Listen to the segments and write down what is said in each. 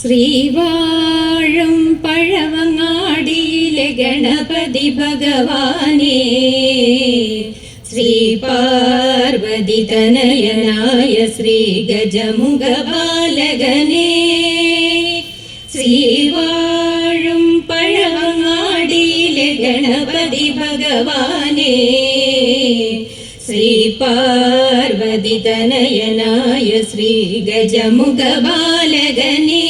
ശ്രീവാഴും പഴവങ്ങാടിയിലെ ഗണപതി ഭഗവാനേ. ശ്രീ പാർവതി തനയനായ ശ്രീ ഗജമുഖ ബാലകനേ ശ്രീവാഴും പഴവങ്ങാടിയിലെ ഗണപതി ഭഗവാനേ. ശ്രീ പാർവതി തനയനായ ശ്രീ ഗജമുഖ ബാലകനേ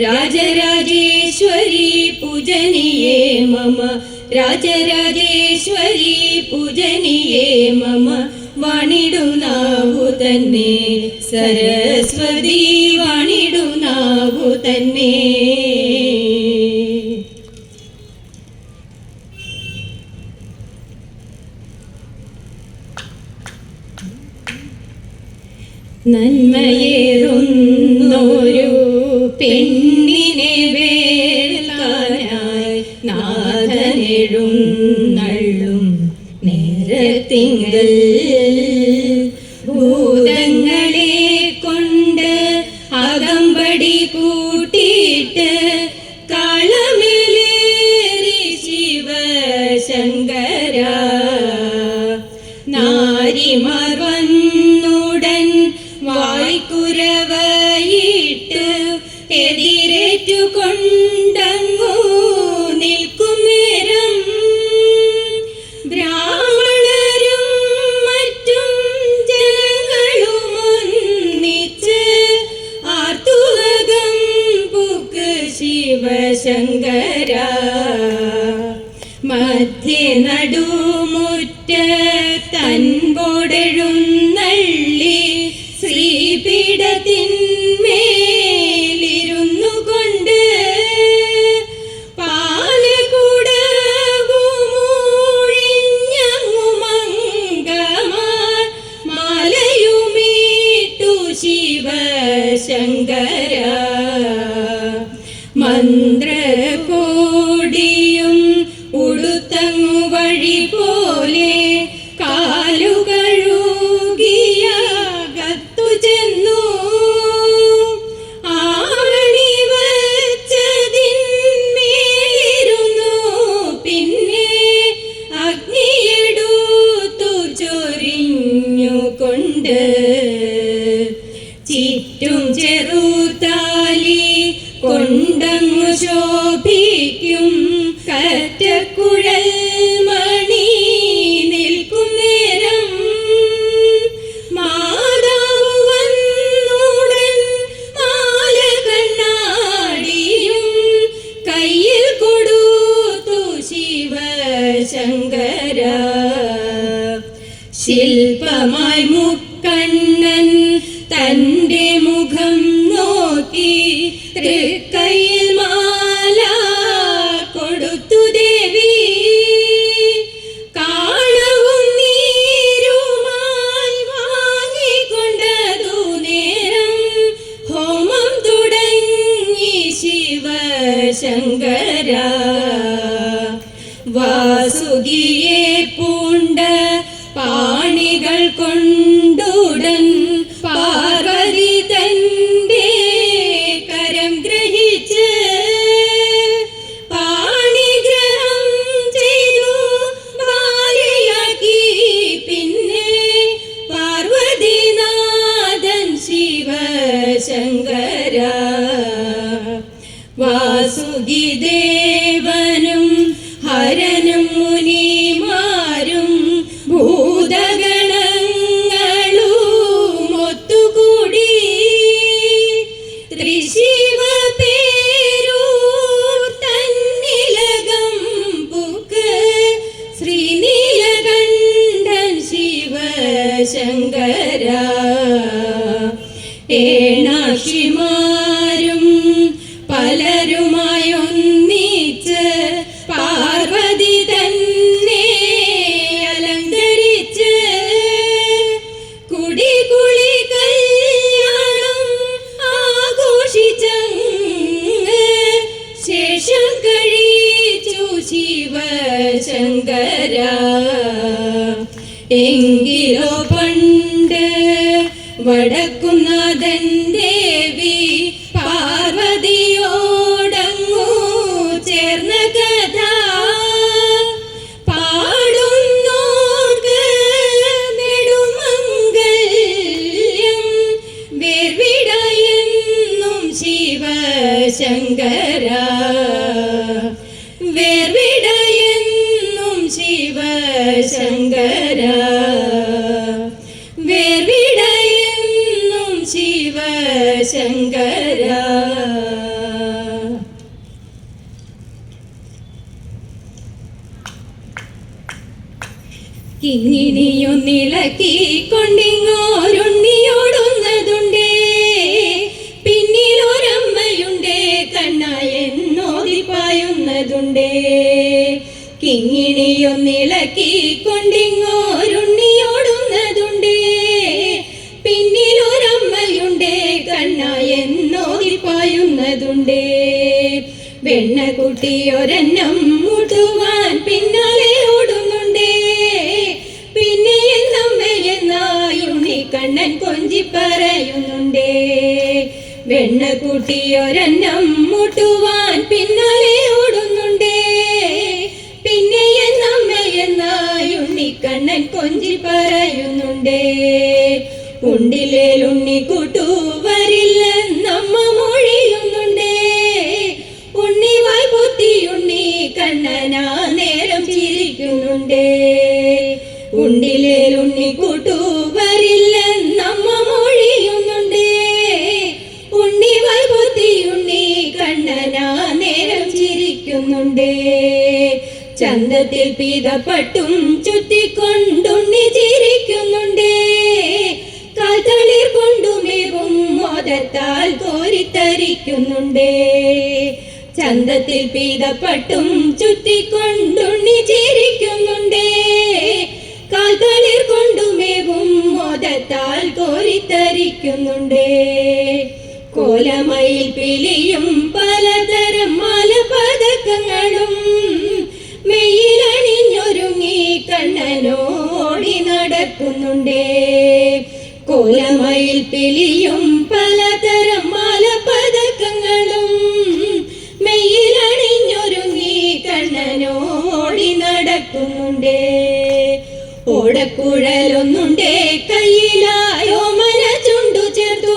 രാജരാജേശ്വരി പൂജനിയേ മമ. രാജരാജേശ്വരി പൂജനിയേ മമ. വാണിടുനാവു തന്നെ സരസ്വതി വാണിടുനാവു തന്നെ നേരത്തിങ്കൽ ശിവശങ്കര യോഗി ദേവനും ഹരനും മുനിമാരും ഭൂതഗണങ്ങളും ഒത്തുകൂടി ത്രിശിവ പേരൂർ തന്നിലകം പൂക്ക് ശ്രീനീലകണ്ഠൻ ശിവശങ്കരാ. ഏണാക്ഷിമാ കഴിച്ചു ശിവശങ്കര എങ്കിലോ പണ്ട് വടക്കുന്നാഥൻ ദേവി വേർവിടയെന്നും ശിവശങ്കര. വേർവിടയെന്നും ശിവശങ്കര. വേർവിടയെന്നും വെണ്ണക്കുട്ടിയൊരെണ്ണം മുട്ടുവാൻ പിന്നാലെ ഓടുന്നുണ്ടേ. പിന്നെ എന്നമ്മയെന്നായുണ്ണി കണ്ണൻ കൊഞ്ചി പറയുന്നുണ്ടേ. വെണ്ണക്കുട്ടിയൊരെണ്ണം മുട്ടുവാൻ പിന്നാലെ ഓടുന്നുണ്ടേ. പിന്നെ എന്നമ്മയെന്നായുണ്ണി കണ്ണൻ കൊഞ്ചി പറയുന്നുണ്ടേ. ഉണ്ടിലേൽ ഉണ്ണിക്കുട്ടു വരില്ലെന്നമ്മ മൊഴിയുന്നുണ്ടേ. കണ്ണനാ നേരം ചിരിക്കുന്നുണ്ടേ. ഉണ്ടിലേൽ ഉണ്ണിക്കുട്ടു വരില്ലെന്നമ്മ മൊഴിയുന്നുണ്ടേ. വൈബുദ്ധി ഉണ്ണി കണ്ണനാ നേരം ചിരിക്കുന്നുണ്ടേ. ചന്തത്തിൽ പീതപ്പെട്ടും ചുറ്റിക്കൊണ്ടുണ്ണി ചിരിക്കുന്നുണ്ടേ. കാൽത്തളിർ കൊണ്ടുമേവും മോദത്താൽ കോരിത്തരിക്കുന്നുണ്ടേ. ചന്തത്തിൽ പീതപ്പട്ടും ചുറ്റിക്കൊണ്ടുണ്ണി ചിരിക്കുന്നുണ്ടേ. കാൽതളിർ കൊണ്ടുമേവും മോദത്താൽ കോരിത്തരിക്കുന്നുണ്ടേ. കോലമയിൽ പിലിയും പലതരം മാലപതക്കങ്ങളും മെയ്യിലണിഞ്ഞൊരുങ്ങി കണ്ണനോടി നടക്കുന്നുണ്ടേ. കോലമയിൽ പിലിയും പലതരം മാലപതക്കങ്ങളും മെയ്യിലണിഞ്ഞൊരുങ്ങി കണ്ണനോടി നടക്കുന്നുണ്ടേ. ഓടക്കുഴലൊന്നുണ്ടേ കയ്യിലായോ മന ചുണ്ടു ചേർത്തു.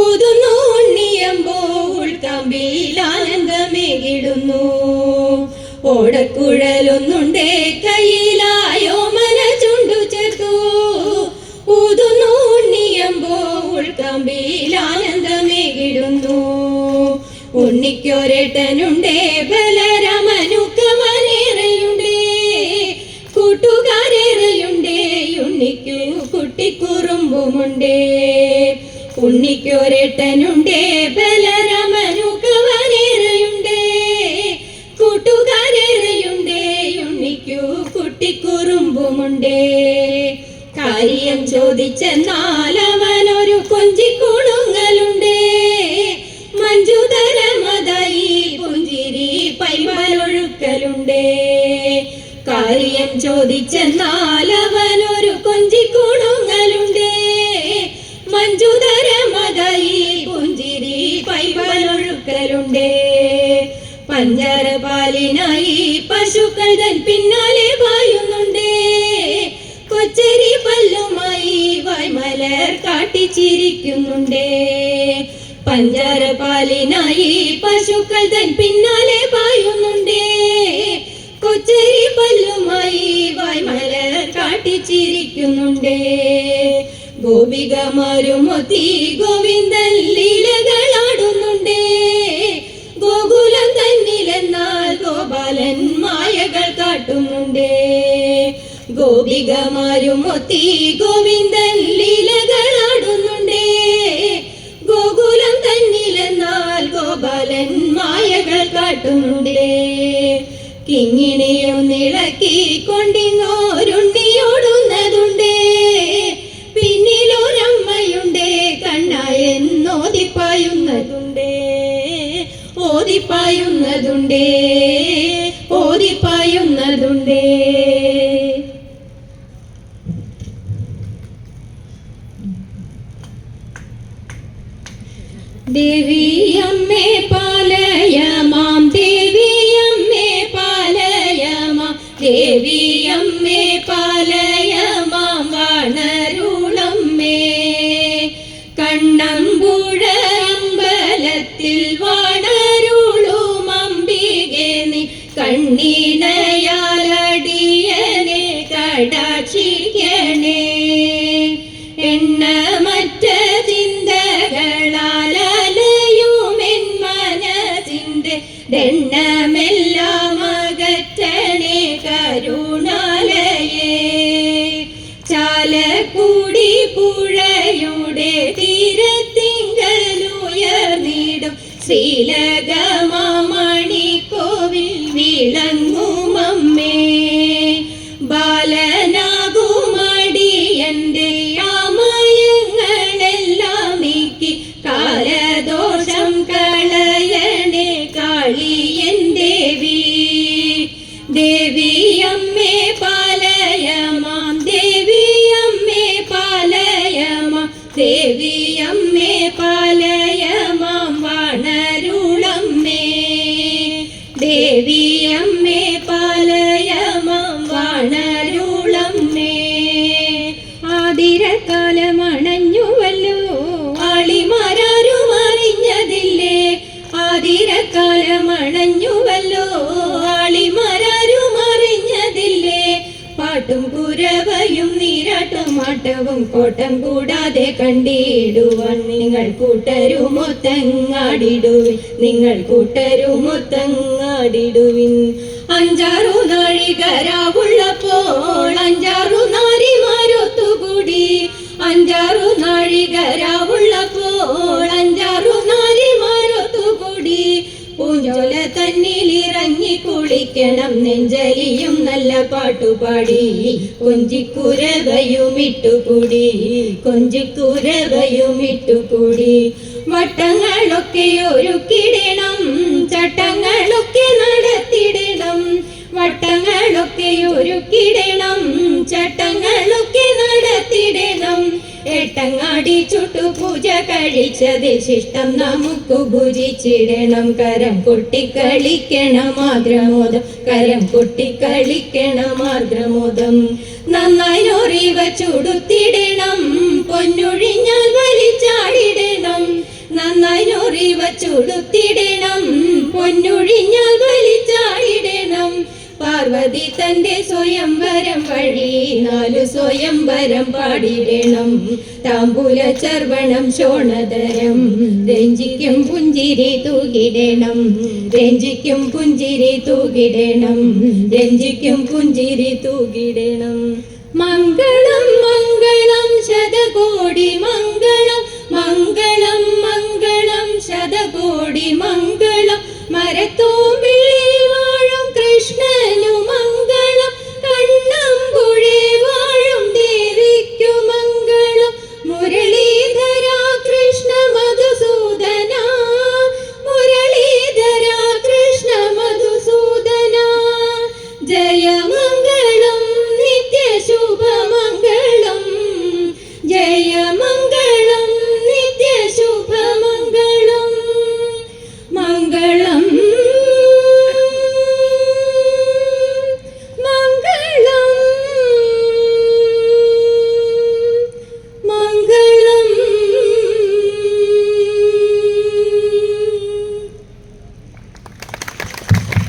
ഊതുന്നു ഉണ്ണിയമ്പോൾ കമ്പിയിലാനന്ദമേകിടുന്നു ഓടക്കുഴലൊന്നുണ്ടേ കയ്യിലായോ മന ചുണ്ടു ചേർത്തു. ഊതുന്നു ഉണ്ണിയമ്പോൾ കമ്പിയിലാനന്ദമേകിടുന്നു ഉണ്ണിക്കൊരേട്ടനുണ്ടേ ബലരാമനുക്കമനേറെയുണ്ടേ കൂട്ടുകാരേറെയുണ്ടേ ഉണ്ണിക്കു കുട്ടിക്കുറുമ്പുമുണ്ടേ. ഉണ്ണിക്കൊരേട്ടനുണ്ടേ ബലരാമനുക്കമനേറെയുണ്ടേ കൂട്ടുകാരേറെയുണ്ടേ ഉണ്ണിക്കു കുട്ടിക്കുറുമ്പുമുണ്ടേ. കാര്യം ചോദിച്ചെന്നാൽ അവനൊരു കൊഞ്ചിക്കുണുങ്ങലുണ്ടേ അവനൊരു കൊഞ്ചിക്കുണുങ്ങലുണ്ടേ മഞ്ജുതരമതായി പുഞ്ചിരി പൈമലൊഴുക്കലുണ്ടേ പഞ്ചര പാലിനായി പശുക്കൾ തൻ പിന്നാലെ പായുന്നുണ്ട്. കൊച്ചരി പല്ലുമായി വൈമലർ കാട്ടിച്ചിരിക്കുന്നുണ്ട്. പഞ്ചാര പാലിനായി പശുക്കൾ തൻ പിന്നാലെ പായുന്നുണ്ടേ. കൊച്ചരി പല്ലുമായി വായ്മലർ കാട്ടിച്ചിരിക്കുന്നുണ്ടേ. ഗോപികമാരുമൊത്തി ഗോവിന്ദൻ ലീലകളാടുന്നുണ്ട്. ഗോകുലം തന്നിലെന്നാൽ ഗോപാലൻ മായകൾ കാട്ടുന്നുണ്ടേ. ഗോപികമാരുമൊത്തി ഗോവിന്ദൻ ലീലകളാടുന്നുണ്ടേ കിങ്ങിണിയൊന്നിളക്കി കൊണ്ടിങ്ങോരുണ്ണിയോടുന്നതുണ്ടേ പിന്നിലൊരമ്മയുണ്ടേ ഓതിപ്പായുന്നതുണ്ട് ഓതിപ്പായുന്നതുണ്ട്. ദേവി ദേവിയമ്മേ പാലയ പുഴയുടെ തീരത്തിങ്കലുയർന്നിടും. ശ്രീലകമാമണിക്കോവിൽ വിളങ്ങുമമ്മേ ബാലനാകുമടിയന്റെ മാട്ടവും കോട്ടം കൂടാതെ കണ്ടിടുവാൻ നിങ്ങൾ കൂട്ടരുമൊത്തങ്ങാടിടുവിൻ. നിങ്ങൾ കൂട്ടരുമൊത്തങ്ങാടിടുവിൻ. അഞ്ചാറു നാഴികരാവുള്ളപ്പോൾ അഞ്ചാറു നാരിമാരൊത്തുകൂടി. അഞ്ചാറു നാഴികരാവുള്ളപ്പോൾ അഞ്ചാറു നാരിമാരൊത്തുകൂടി. പൂഞ്ചോല തന്നിലിറങ്ങി കുളിക്കണം നെഞ്ചലിയും നല്ല പാട്ടുപാടി. കൊഞ്ചിക്കുരവയും ഇട്ടുകൂടി കൊഞ്ചിക്കുരവയും ഇട്ടുകൂടി വട്ടങ്ങളൊക്കെ ഒരുക്കിടണം ചട്ടങ്ങളൊക്കെ നടത്തിടണം. വട്ടങ്ങളൊക്കെ ഒരുക്കിടണം ചട്ടങ്ങളൊക്കെ നടത്തിടണം. എട്ടങ്ങാടി ചുട്ടു പൂജ കഴിച്ചതിൽ ശിഷ്ടം നമുക്ക് ഭുജിച്ചിടണം. കരം കൊട്ടിക്കളിക്കണം ആഗ്രമോദം കരം കൊട്ടിക്കളിക്കണം ആഗ്രമോദം നന്നായി നൊറിവ ചുടുത്തിടണം. പൊന്നൊഴിഞ്ഞാൽ വലിച്ചാടിടണം. നന്നായി നൊറിവ ചുടുത്തിടണം. പൊന്നൊഴിഞ്ഞാൽ തന്റെ സ്വയംവരം വഴി നാലു സ്വയംവരം പാടിടണം. താമ്പൂല ചർവണം ശോണതരം രഞ്ജിക്കും പുഞ്ചിരി തൂകിടണം. രഞ്ജിക്കും പുഞ്ചിരി തൂകിടണം. രഞ്ജിക്കും പുഞ്ചിരി തൂകിടണം. മംഗളം മംഗളം ശതകോടി മംഗളം. മംഗളം മംഗളം ശതകോടി മംഗളം. മരത്തോമ്പിൽ